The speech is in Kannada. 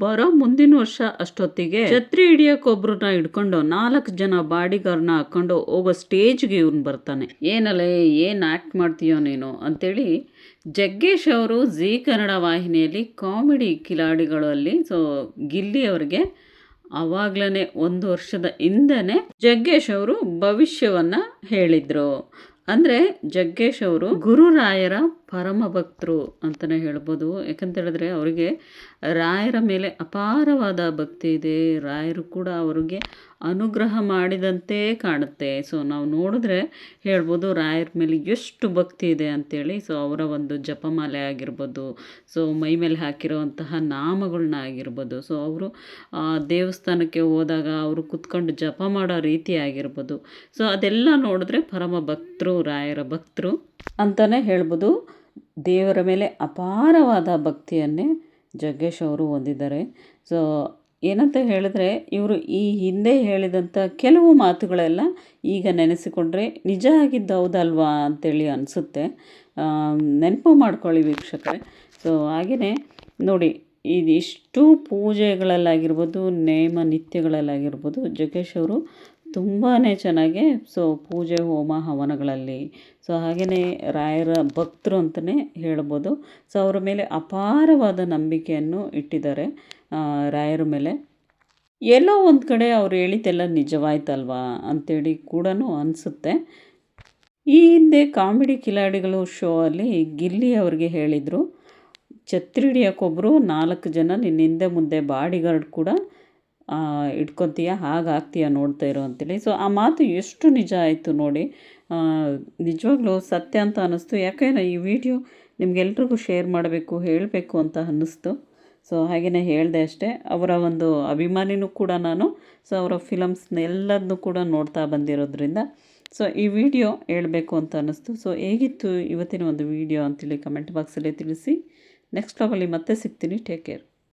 ಬರೋ ಮುಂದಿನ ವರ್ಷ ಅಷ್ಟೊತ್ತಿಗೆ ಛತ್ರಿ ಹಿಡಿಯಕ್ ಒಬ್ರನ್ನ ಹಿಡ್ಕೊಂಡು ನಾಲ್ಕು ಜನ ಬಾಡಿಗಾರ್ನ ಹಾಕೊಂಡು ಹೋಗೋ ಸ್ಟೇಜ್ಗೆ ಇವ್ನು ಬರ್ತಾನೆ. ಏನಲ್ಲ ಏನು ಆ್ಯಕ್ಟ್ ಮಾಡ್ತೀಯೋ ನೀನು? ಅಂತೇಳಿ ಜಗ್ಗೇಶ್ ಅವರು ಜೀ ಕನ್ನಡ ವಾಹಿನಿಯಲ್ಲಿ ಕಾಮಿಡಿ ಕಿಲಾಡಿಗಳಲ್ಲಿ ಸೊ ಗಿಲ್ಲಿ ಅವ್ರಿಗೆ ಅವಾಗ್ಲೇ ಒಂದು ವರ್ಷದ ಹಿಂದೆ ಜಗ್ಗೇಶ್ ಅವರು ಭವಿಷ್ಯವನ್ನ ಹೇಳಿದ್ರು. ಅಂದರೆ ಜಗ್ಗೇಶ್ ಅವರು ಗುರುರಾಯರ ಪರಮ ಭಕ್ತರು ಅಂತಲೇ ಹೇಳ್ಬೋದು. ಯಾಕಂತ ಹೇಳಿದ್ರೆ ಅವರಿಗೆ ರಾಯರ ಮೇಲೆ ಅಪಾರವಾದ ಭಕ್ತಿ ಇದೆ. ರಾಯರು ಕೂಡ ಅವರಿಗೆ ಅನುಗ್ರಹ ಮಾಡಿದಂತೆ ಕಾಣುತ್ತೆ. ಸೊ ನಾವು ನೋಡಿದ್ರೆ ಹೇಳ್ಬೋದು ರಾಯರ ಮೇಲೆ ಎಷ್ಟು ಭಕ್ತಿ ಇದೆ ಅಂತೇಳಿ. ಸೊ ಅವರ ಒಂದು ಜಪಮಾಲೆ ಆಗಿರ್ಬೋದು. ಸೊ ಮೈ ಮೇಲೆ ಹಾಕಿರೋವಂತಹ ನಾಮಗಳನ್ನ ಆಗಿರ್ಬೋದು. ಸೊ ಅವರು ದೇವಸ್ಥಾನಕ್ಕೆ ಹೋದಾಗ ಅವರು ಕುತ್ಕೊಂಡು ಜಪ ಮಾಡೋ ರೀತಿ ಆಗಿರ್ಬೋದು. ಸೊ ಅದೆಲ್ಲ ನೋಡಿದ್ರೆ ಪರಮ ಭಕ್ತರು ರಾಯರ ಭಕ್ತರು ಅಂತಲೇ ಹೇಳ್ಬೋದು. ದೇವರ ಮೇಲೆ ಅಪಾರವಾದ ಭಕ್ತಿಯನ್ನೇ ಜಗ್ಗೇಶ್ ಅವರು ಹೊಂದಿದ್ದಾರೆ. ಸೊ ಏನಂತ ಹೇಳಿದ್ರೆ, ಇವರು ಈ ಹಿಂದೆ ಹೇಳಿದಂಥ ಕೆಲವು ಮಾತುಗಳೆಲ್ಲ ಈಗ ನೆನೆಸಿಕೊಂಡ್ರೆ ನಿಜ ಆಗಿದ್ದು ಹೌದಲ್ವಾ ಅಂತೇಳಿ ಅನಿಸುತ್ತೆ. ನೆನಪು ಮಾಡ್ಕೊಳ್ಳಿ ವೀಕ್ಷಕರೆ. ಸೊ ಹಾಗೆಯೇ ನೋಡಿ, ಇದಿಷ್ಟು ಪೂಜೆಗಳಲ್ಲಾಗಿರ್ಬೋದು, ನೇಮ ನಿತ್ಯಗಳಲ್ಲಾಗಿರ್ಬೋದು, ಜಗ್ಗೇಶ್ ಅವರು ತುಂಬಾ ಚೆನ್ನಾಗಿ, ಸೊ ಪೂಜೆ, ಹೋಮ, ಹವನಗಳಲ್ಲಿ. ಸೊ ಹಾಗೆಯೇ ರಾಯರ ಭಕ್ತರು ಅಂತಲೇ ಹೇಳ್ಬೋದು. ಸೊ ಅವರ ಮೇಲೆ ಅಪಾರವಾದ ನಂಬಿಕೆಯನ್ನು ಇಟ್ಟಿದ್ದಾರೆ ರಾಯರ ಮೇಲೆ. ಎಲ್ಲೋ ಒಂದು ಕಡೆ ಅವ್ರು ಹೇಳಿದ್ದೆಲ್ಲ ನಿಜವಾಯ್ತಲ್ವಾ ಅಂಥೇಳಿ ಕೂಡ ಅನಿಸುತ್ತೆ. ಈ ಹಿಂದೆ ಕಾಮಿಡಿ ಕಿಲಾಡಿಗಳು ಶೋ ಅಲ್ಲಿ ಗಿಲ್ಲಿ ಅವ್ರಿಗೆ ಹೇಳಿದರು ಛತ್ರಿ ಹಿಡಿಯೋಕ್ಕೊಬ್ಬರು ನಾಲ್ಕು ಜನ ನಿನ್ನ ಹಿಂದೆ ಮುಂದೆ ಬಾಡಿಗಾರ್ಡ್ ಕೂಡ ಇಟ್ಕೊತೀಯ, ಹಾಗಾಗ್ತೀಯ ನೋಡ್ತಾ ಇರೋ ಅಂತೇಳಿ. ಸೊ ಆ ಮಾತು ಎಷ್ಟು ನಿಜ ಆಯಿತು ನೋಡಿ ನಿಜವಾಗ್ಲೂ ಸತ್ಯ ಅಂತ ಅನ್ನಿಸ್ತು. ಯಾಕೆಂದರೆ ಈ ವಿಡಿಯೋ ನಿಮಗೆಲ್ರಿಗೂ ಶೇರ್ ಮಾಡಬೇಕು, ಹೇಳಬೇಕು ಅಂತ ಅನ್ನಿಸ್ತು. ಸೊ ಹಾಗೆಯೇ ಹೇಳಿದೆ ಅಷ್ಟೇ. ಅವರ ಒಂದು ಅಭಿಮಾನಿನೂ ಕೂಡ ನಾನು. ಸೊ ಅವರ ಫಿಲಮ್ಸ್ನ ಎಲ್ಲದನ್ನೂ ಕೂಡ ನೋಡ್ತಾ ಬಂದಿರೋದ್ರಿಂದ. ಸೊ ಈ ವಿಡಿಯೋ ಹೇಳಬೇಕು ಅಂತ ಅನ್ನಿಸ್ತು. ಸೊ ಹೇಗಿತ್ತು ಇವತ್ತಿನ ಒಂದು ವಿಡಿಯೋ ಅಂತೇಳಿ ಕಮೆಂಟ್ ಬಾಕ್ಸಲ್ಲಿ ತಿಳಿಸಿ. ನೆಕ್ಸ್ಟ್ ಲಾಗಲ್ಲಿ ಮತ್ತೆ ಸಿಗ್ತೀನಿ. Take care